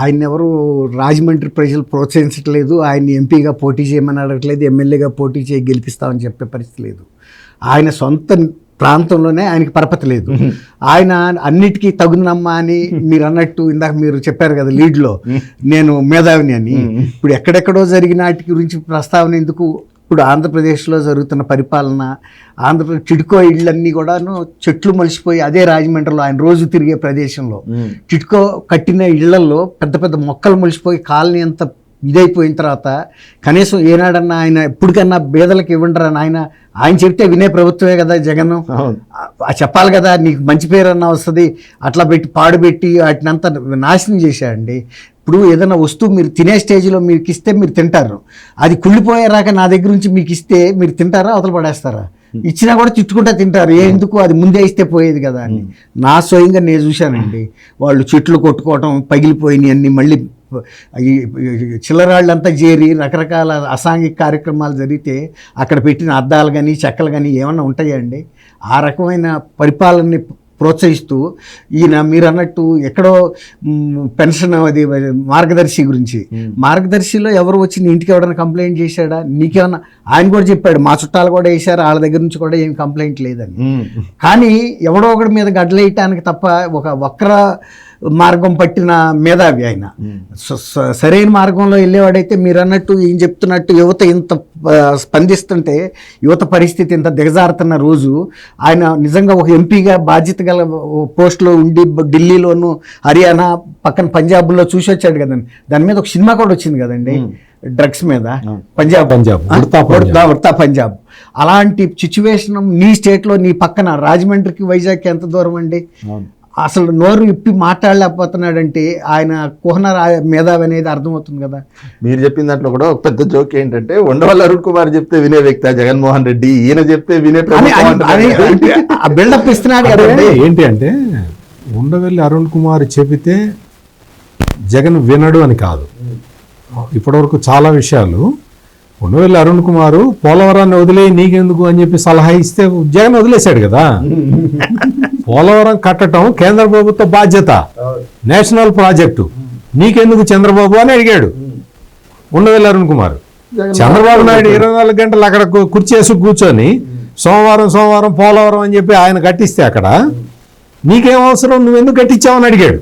[SPEAKER 3] ఆయన ఎవరు రాజమండ్రి ప్రజలు ప్రోత్సహించట్లేదు ఆయన్ని ఎంపీగా పోటీ చేయమని అడగట్లేదు ఎమ్మెల్యేగా పోటీ చేయి గెలిపిస్తామని చెప్పే పరిస్థితి లేదు. ఆయన సొంత ప్రాంతంలోనే ఆయనకి పరపతి లేదు. ఆయన అన్నిటికీ తగునమ్మా అని మీరు అన్నట్టు ఇందాక మీరు చెప్పారు కదా లీడ్లో నేను మేధావిని అని. ఇప్పుడు ఎక్కడెక్కడో జరిగిన వాటి గురించి ప్రస్తావన ఎందుకు? ఇప్పుడు ఆంధ్రప్రదేశ్లో జరుగుతున్న పరిపాలన ఆంధ్రప్రదేశ్ చిడుకో ఇళ్ళన్నీ కూడాను చెట్లు మలిసిపోయి అదే రాజమండ్రిలో ఆయన రోజు తిరిగే ప్రదేశంలో. చిట్కో కట్టిన ఇళ్ళలో పెద్ద పెద్ద మొక్కలు మొలిసిపోయి కాలనీ అంత ఇదైపోయిన తర్వాత కనీసం ఏనాడన్నా ఆయన ఎప్పటికన్నా బేదలకు ఇవ్వండి ఆయన ఆయన చెప్తే వినే ప్రభుత్వమే కదా జగన్. చెప్పాలి కదా నీకు మంచి పేరు అన్న వస్తుంది అట్లా పెట్టి పాడుపెట్టి వాటిని అంతా నాశనం చేశాడండి. ఇప్పుడు ఏదైనా వస్తువు మీరు తినే స్టేజ్లో మీకు ఇస్తే మీరు తింటారు. అది కుళ్ళిపోయేరాక నా దగ్గర నుంచి మీకు ఇస్తే మీరు తింటారా అవతల పడేస్తారా? ఇచ్చినా కూడా తిట్టుకుంటా తింటారు. ఏ ఎందుకు? అది ముందే ఇస్తే పోయేది కదా అని నా స్వయంగా నేను చూశానండి. వాళ్ళు చెట్లు కొట్టుకోవటం పగిలిపోయినాయి అన్ని మళ్ళీ ఈ చిల్లరాళ్ళంతా చేరి రకరకాల అసాంఘిక కార్యక్రమాలు జరిగితే అక్కడ పెట్టిన అద్దాలు కానీ చెక్కలు కానీ ఏమన్నా ఉంటాయండి? ఆ రకమైన పరిపాలనని ప్రోత్సహిస్తూ ఈయన మీరు అన్నట్టు ఎక్కడో పెన్షన్ అది మార్గదర్శి గురించి. మార్గదర్శిలో ఎవరు వచ్చి నీ ఇంటికి ఎవరైనా కంప్లైంట్ చేశాడా? నీకేమన్నా ఆయన కూడా చెప్పాడు మా చుట్టాలు కూడా వేశారు వాళ్ళ దగ్గర నుంచి కూడా ఏం కంప్లైంట్ లేదని. కానీ ఎవడో ఒకటి మీద గడ్డలేయటానికి తప్ప ఒక వక్ర మార్గం పట్టిన మేధావి ఆయన. సరైన మార్గంలో వెళ్ళేవాడైతే మీరు అన్నట్టు ఏం చెప్తున్నట్టు యువత ఇంత స్పందిస్తుంటే యువత పరిస్థితి ఇంత దిగజారుతున్న రోజు ఆయన నిజంగా ఒక ఎంపీగా బాధ్యత గల పోస్టులో ఉండి ఢిల్లీలోను హర్యానా పక్కన పంజాబ్లో చూసి వచ్చాడు కదండి. దాని మీద ఒక సినిమా కూడా వచ్చింది కదండి. డ్రగ్స్ మీద. పంజాబ్.
[SPEAKER 2] పంజాబ్, ఉడతా పంజాబ్.
[SPEAKER 3] అలాంటి సిచ్యువేషన్ నీ స్టేట్లో నీ పక్కన రాజమండ్రికి వైజాగ్కి ఎంత దూరం అండి? అసలు నోరు ఇప్పి మాట్లాడలేకపోతున్నాడంటే ఆయన కుహన మేధావి అనేది అర్థమవుతుంది కదా.
[SPEAKER 1] మీరు చెప్పిన దాంట్లో కూడా ఒక పెద్ద జోక్ ఏంటంటే ఉండవల్లి అరుణ్ కుమార్ చెప్తే వినే వ్యక్తి జగన్మోహన్ రెడ్డి ఈయన చెప్తే వినే
[SPEAKER 3] బిల్డప్ ఇస్తున్నాడు కదండి
[SPEAKER 2] ఏంటి అంటే ఉండవెల్లి అరుణ్ కుమార్ చెబితే జగన్ వినడు అని కాదు. ఇప్పటివరకు చాలా విషయాలు ఉండవెల్లి అరుణ్ కుమారు పోలవరాన్ని వదిలే నీకెందుకు అని చెప్పి సలహా ఇస్తే జగన్ వదిలేశాడు కదా. పోలవరం కట్టడం కేంద్ర ప్రభుత్వ బాధ్యత నేషనల్ ప్రాజెక్టు. నీకెందుకు చంద్రబాబు అని అడిగాడు ఉండవెల్లి అరుణ్ కుమార్. చంద్రబాబు నాయుడు ఇరవై నాలుగు గంటలు అక్కడ కు- కుర్చీ వేసి కూర్చొని సోమవారం సోమవారం పోలవరం అని చెప్పి ఆయన కట్టిస్తే అక్కడ నీకేం అవసరం నువ్వెందుకు కట్టించావని అడిగాడు.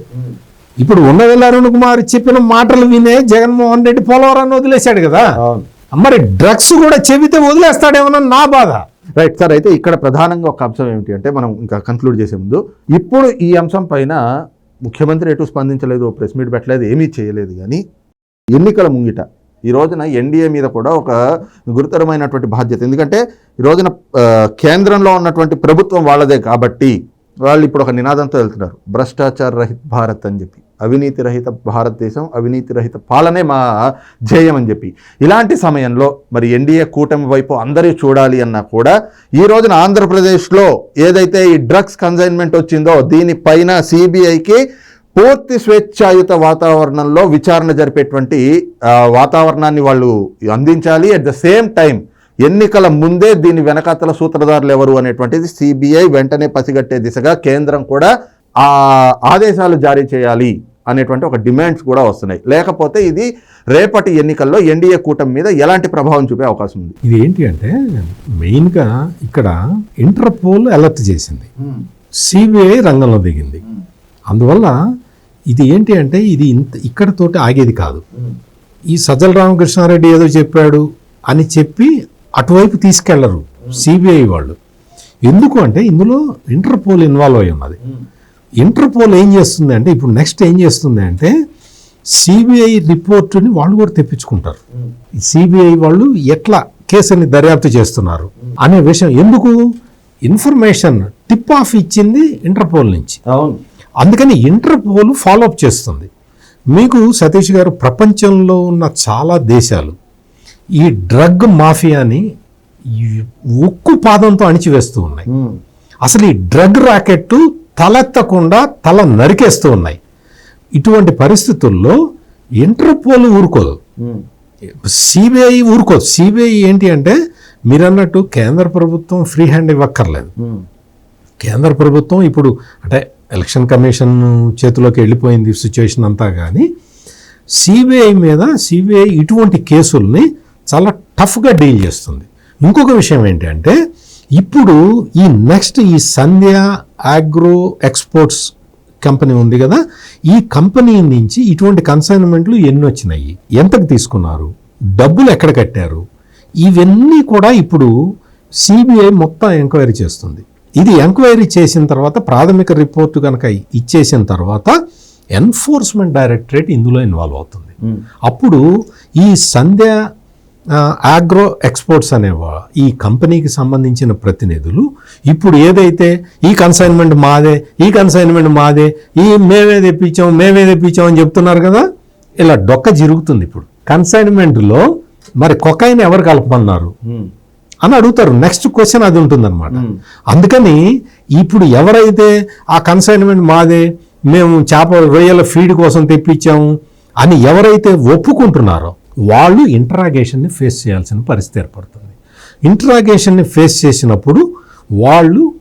[SPEAKER 2] ఇప్పుడు ఉండవెల్లి అరుణ్ కుమార్ చెప్పిన మాటలు వినే జగన్మోహన్ రెడ్డి పోలవరాన్ని వదిలేశాడు కదా. మరి డ్రగ్స్ కూడా చెబితే వదిలేస్తాడేమో నా బాధ.
[SPEAKER 1] రైట్ సార్ అయితే ఇక్కడ ప్రధానంగా ఒక అంశం ఏమిటి అంటే మనం ఇంకా కంక్లూడ్ చేసే ముందు ఇప్పుడు ఈ అంశం పైన ముఖ్యమంత్రి ఎటు స్పందించలేదు ప్రెస్ మీట్ పెట్టలేదు ఏమీ చేయలేదు కానీ ఎన్నికల ముంగిట ఈ రోజున ఎన్డీఏ మీద కూడా ఒక గురుతరమైనటువంటి బాధ్యత. ఎందుకంటే ఈ రోజున కేంద్రంలో ఉన్నటువంటి ప్రభుత్వం వాళ్ళదే కాబట్టి వాళ్ళు ఇప్పుడు ఒక నినాదంతో వెళ్తున్నారు. భ్రష్టాచార రహిత భారత్ అని చెప్పి. అవినీతి రహిత భారతదేశం అవినీతి రహిత పాలనే మా ధ్యేయం అని చెప్పి. ఇలాంటి సమయంలో మరి ఎన్డీఏ కూటమి వైపు అందరూ చూడాలి అన్నా కూడా ఈ రోజున ఆంధ్రప్రదేశ్లో ఏదైతే ఈ డ్రగ్స్ కన్సైన్మెంట్ వచ్చిందో దీనిపైన సిబిఐకి పూర్తి స్వేచ్ఛాయుత వాతావరణంలో విచారణ జరిపేటువంటి వాతావరణాన్ని వాళ్ళు అందించాలి. అట్ ద సేమ్ టైం ఎన్నికల ముందే దీని వెనకాతల సూత్రధారులు ఎవరు అనేటువంటిది సిబిఐ వెంటనే పసిగట్టే దిశగా కేంద్రం కూడా ఆ ఆదేశాలు జారీ చేయాలి అనేటువంటి ఒక డిమాండ్స్ కూడా వస్తున్నాయి. లేకపోతే ఇది రేపటి ఎన్నికల్లో ఎన్డీఏ కూటమి మీద ఎలాంటి ప్రభావం చూపే అవకాశం ఉంది?
[SPEAKER 2] ఇది ఏంటి అంటే మెయిన్గా ఇక్కడ ఇంటర్పోల్ అలర్ట్ చేసింది. సిబిఐ రంగంలో దిగింది. అందువల్ల ఇది ఏంటి అంటే ఇది ఇంత ఇక్కడతోటి ఆగేది కాదు. ఈ సజ్జల రామకృష్ణారెడ్డి ఏదో చెప్పాడు అని చెప్పి అటువైపు తీసుకెళ్ళరు సిబిఐ వాళ్ళు. ఎందుకు అంటే ఇందులో ఇంటర్పోల్ ఇన్వాల్వ్ అయి ఉన్నది. ఇంటర్పోల్ ఏం చేస్తుంది అంటే ఇప్పుడు నెక్స్ట్ ఏం చేస్తుంది అంటే సిబిఐ రిపోర్టుని వాళ్ళు కూడా తెప్పించుకుంటారు. సిబిఐ వాళ్ళు ఎట్లా కేసుని దర్యాప్తు చేస్తున్నారు అనే విషయం ఎందుకు? ఇన్ఫర్మేషన్ టిప్ ఆఫ్ ఇచ్చింది ఇంటర్పోల్ నుంచి.
[SPEAKER 1] అవును.
[SPEAKER 2] అందుకని ఇంటర్పోల్ ఫాలోఅప్ చేస్తుంది. మీకు సతీష్ గారు ప్రపంచంలో ఉన్న చాలా దేశాలు ఈ డ్రగ్ మాఫియాని ఉక్కు పాదంతో అణిచివేస్తూ ఉన్నాయి. అసలు ఈ డ్రగ్ రాకెట్ తలెత్తకుండా తల నరికేస్తూ ఉన్నాయి. ఇటువంటి పరిస్థితుల్లో ఇంటర్పోల్ ఊరుకోదు. సిబిఐ ఊరుకోదు. సిబిఐ ఏంటి అంటే మీరు అన్నట్టు కేంద్ర ప్రభుత్వం ఫ్రీ హ్యాండ్ ఇవ్వక్కర్లేదు. కేంద్ర ప్రభుత్వం ఇప్పుడు అంటే ఎలక్షన్ కమిషన్ చేతిలోకి వెళ్ళిపోయింది సిచ్యువేషన్ అంతా కానీ సిబిఐ మీద సిబిఐ ఇటువంటి కేసుల్ని చాలా టఫ్గా డీల్ చేస్తుంది. ఇంకొక విషయం ఏంటి అంటే ఇప్పుడు ఈ నెక్స్ట్ ఈ సంధ్య ఆగ్రో ఎక్స్పోర్ట్స్ కంపెనీ ఉంది కదా ఈ కంపెనీ నుంచి ఇటువంటి కన్సైన్మెంట్లు ఎన్ని వచ్చినాయి? ఎంతకు తీసుకున్నారు? డబ్బులు ఎక్కడ కట్టారు? ఇవన్నీ కూడా ఇప్పుడు సిబిఐ మొత్తం ఎంక్వైరీ చేస్తుంది. ఇది ఎంక్వైరీ చేసిన తర్వాత ప్రాథమిక రిపోర్టు కనుక ఇచ్చేసిన తర్వాత ఎన్ఫోర్స్మెంట్ డైరెక్టరేట్ ఇందులో ఇన్వాల్వ్ అవుతుంది. అప్పుడు ఈ సంధ్య ఆగ్రో ఎక్స్పోర్ట్స్ అనేవా ఈ కంపెనీకి సంబంధించిన ప్రతినిధులు ఇప్పుడు ఏదైతే ఈ కన్సైన్మెంట్ మాదే ఈ కన్సైన్మెంట్ మాదే ఈ మేమే తెప్పించాం మేమే తెప్పించాం అని చెప్తున్నారు కదా ఇలా డొక్క జరుగుతుంది ఇప్పుడు. కన్సైన్మెంట్లో మరి కొకైన్ ఎవరు కలపమన్నారు? అని అడుగుతారు. నెక్స్ట్ క్వశ్చన్ అది ఉంటుందన్నమాట. అందుకని ఇప్పుడు ఎవరైతే ఆ కన్సైన్మెంట్ మాదే మేము చేప రొయ్యల ఫీడ్ కోసం తెప్పించాము అని ఎవరైతే ఒప్పుకుంటున్నారో వాళ్ళు ఇంటరాగేషన్ని ఫేస్ చేయాల్సిన పరిస్థితి ఏర్పడుతుంది. ఇంటరాగేషన్ని ఫేస్ చేసినప్పుడు వాళ్ళు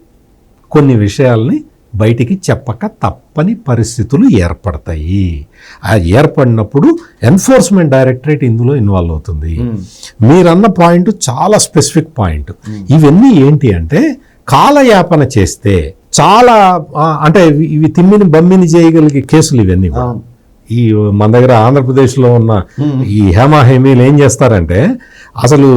[SPEAKER 2] కొన్ని విషయాల్ని బయటికి చెప్పక తప్పని పరిస్థితులు ఏర్పడతాయి. ఆ ఏర్పడినప్పుడు ఎన్ఫోర్స్మెంట్ డైరెక్టరేట్ ఇందులో ఇన్వాల్వ్ అవుతుంది. మీరన్న పాయింట్ చాలా స్పెసిఫిక్ పాయింట్ ఇవన్నీ ఏంటి అంటే కాలయాపన చేస్తే చాలా అంటే ఇవి- తిమ్మిని బమ్మిని చేయగలిగే కేసులు ఇవన్నీ. ఈ మన దగ్గర ఆంధ్రప్రదేశ్లో ఉన్న ఈ హేమా హేమీలు ఏం చేస్తారంటే అసలు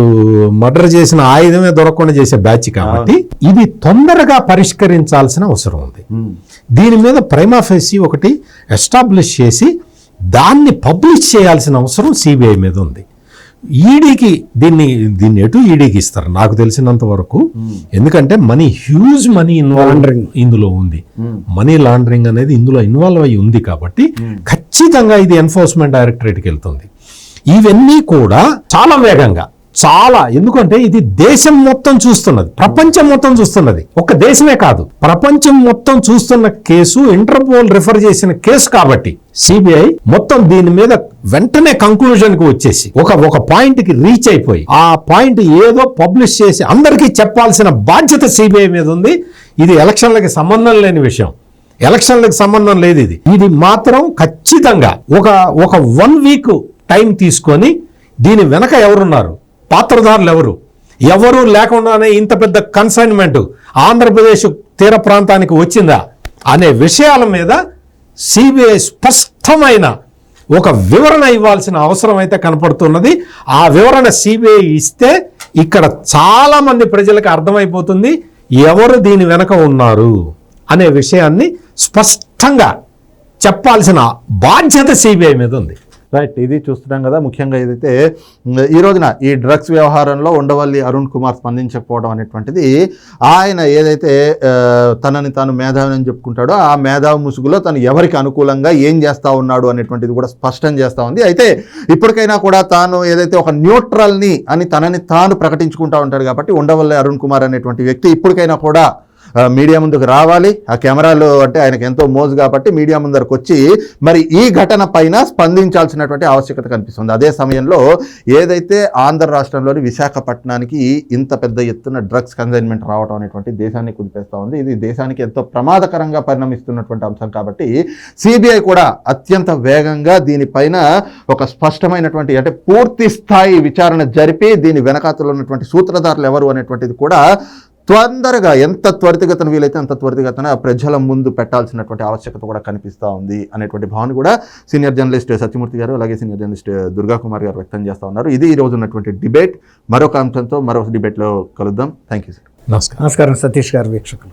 [SPEAKER 2] మర్డర్ చేసిన ఆయుధమే దొరకకుండా చేసే బ్యాచ్ కాబట్టి ఇది తొందరగా పరిష్కరించాల్సిన అవసరం ఉంది. దీని మీద ప్రైమాఫేసి ఒకటి ఎస్టాబ్లిష్ చేసి దాన్ని పబ్లిష్ చేయాల్సిన అవసరం సిబిఐ మీద ఉంది. ఈడీకి దీన్ని దీన్ని ఎటు ఈడీకి ఇస్తారు? నాకు తెలిసినంత వరకు ఎందుకంటే మనీ హ్యూజ్ మనీ ఇన్వాల్వ్ ఇందులో ఉంది. మనీ లాండరింగ్ అనేది ఇందులో ఇన్వాల్వ్ అయి ఉంది కాబట్టి ఖచ్చితంగా ఇది ఎన్ఫోర్స్మెంట్ డైరెక్టరేట్కి వెళ్తుంది. ఇవన్నీ కూడా చాలా వేగంగా చాలా. ఎందుకంటే ఇది దేశం మొత్తం చూస్తున్నది ప్రపంచం మొత్తం చూస్తున్నది. ఒక దేశమే కాదు ప్రపంచం మొత్తం చూస్తున్న కేసు ఇంటర్పోల్ రిఫర్ చేసిన కేసు కాబట్టి సిబిఐ మొత్తం దీని మీద వెంటనే కంక్లూజన్కి వచ్చేసి ఒక ఒక పాయింట్కి రీచ్ అయిపోయి ఆ పాయింట్ ఏదో పబ్లిష్ చేసి అందరికీ చెప్పాల్సిన బాధ్యత సిబిఐ మీద ఉంది. ఇది ఎలక్షన్లకి సంబంధం లేని విషయం. ఎలక్షన్లకు సంబంధం లేదు ఇది. ఇది మాత్రం ఖచ్చితంగా ఒక ఒక వన్ వీక్ టైం తీసుకొని దీని వెనక ఎవరున్నారు? పాత్రధారులు ఎవరు ఎవరు లేకుండానే ఇంత పెద్ద కన్సైన్మెంట్ ఆంధ్రప్రదేశ్ తీర ప్రాంతానికి వచ్చిందా? అనే విషయాల మీద సిబిఐ స్పష్టమైన ఒక వివరణ ఇవ్వాల్సిన అవసరం అయితే కనపడుతున్నది. ఆ వివరణ సిబిఐ ఇస్తే ఇక్కడ చాలామంది ప్రజలకు అర్థమైపోతుంది ఎవరు దీని వెనక ఉన్నారు అనే విషయాన్ని స్పష్టంగా చెప్పాల్సిన బాధ్యత సిబిఐ మీద ఉంది.
[SPEAKER 1] రైట్ ఇది చూస్తున్నాం కదా ముఖ్యంగా ఏదైతే ఈ రోజున ఈ డ్రగ్స్ వ్యవహారంలో ఉండవల్లి అరుణ్ కుమార్ స్పందించకపోవడం అనేటువంటిది ఆయన ఏదైతే తనని తాను మేధావి అని చెప్పుకుంటాడో ఆ మేధావి ముసుగులో తను ఎవరికి అనుకూలంగా ఏం చేస్తూ ఉన్నాడు అనేటువంటిది కూడా స్పష్టం చేస్తూ ఉంది. అయితే ఇప్పటికైనా కూడా తాను ఏదైతే ఒక న్యూట్రల్ని అని తనని తాను ప్రకటించుకుంటా ఉంటాడు కాబట్టి ఉండవల్లి అరుణ్ కుమార్ అనేటువంటి వ్యక్తి ఇప్పటికైనా కూడా మీడియా ముందుకు రావాలి. ఆ కెమెరాలు అంటే ఆయనకు ఎంతో మోజు కాబట్టి మీడియా ముందరకు వచ్చి మరి ఈ ఘటన పైన స్పందించాల్సినటువంటి ఆవశ్యకత కనిపిస్తుంది. అదే సమయంలో ఏదైతే ఆంధ్ర రాష్ట్రంలోని విశాఖపట్నానికి ఇంత పెద్ద ఎత్తున డ్రగ్స్ కన్సైన్మెంట్ రావడం అనేటువంటి దేశాన్ని కుదిపేస్తూ ఉంది. ఇది దేశానికి ఎంతో ప్రమాదకరంగా పరిణమిస్తున్నటువంటి అంశం కాబట్టి సిబిఐ కూడా అత్యంత వేగంగా దీనిపైన ఒక స్పష్టమైనటువంటి అంటే పూర్తి స్థాయి విచారణ జరిపి దీని వెనకాతలో ఉన్నటువంటి సూత్రధారులు ఎవరు అనేటువంటిది కూడా తొందరగా ఎంత త్వరితగతన వీలైతే అంత త్వరితగతన ప్రజల ముందు పెట్టాల్సినటువంటి ఆవశ్యకత కూడా కనిపిస్తూ ఉంది అనేటువంటి భావన కూడా సీనియర్ జర్నలిస్ట్ సత్యమూర్తి గారు అలాగే సీనియర్ జర్నలిస్ట్ దుర్గా కుమార్ గారు వ్యక్తం చేస్తూ ఉన్నారు. ఇది ఈ రోజు ఉన్నటువంటి డిబేట్. మరొక అంశంతో మరొక డిబేట్లో కలుద్దాం. Thank you sir.
[SPEAKER 2] నమస్కారం.
[SPEAKER 3] నమస్కారం సతీష్ గారు వీక్షకులు.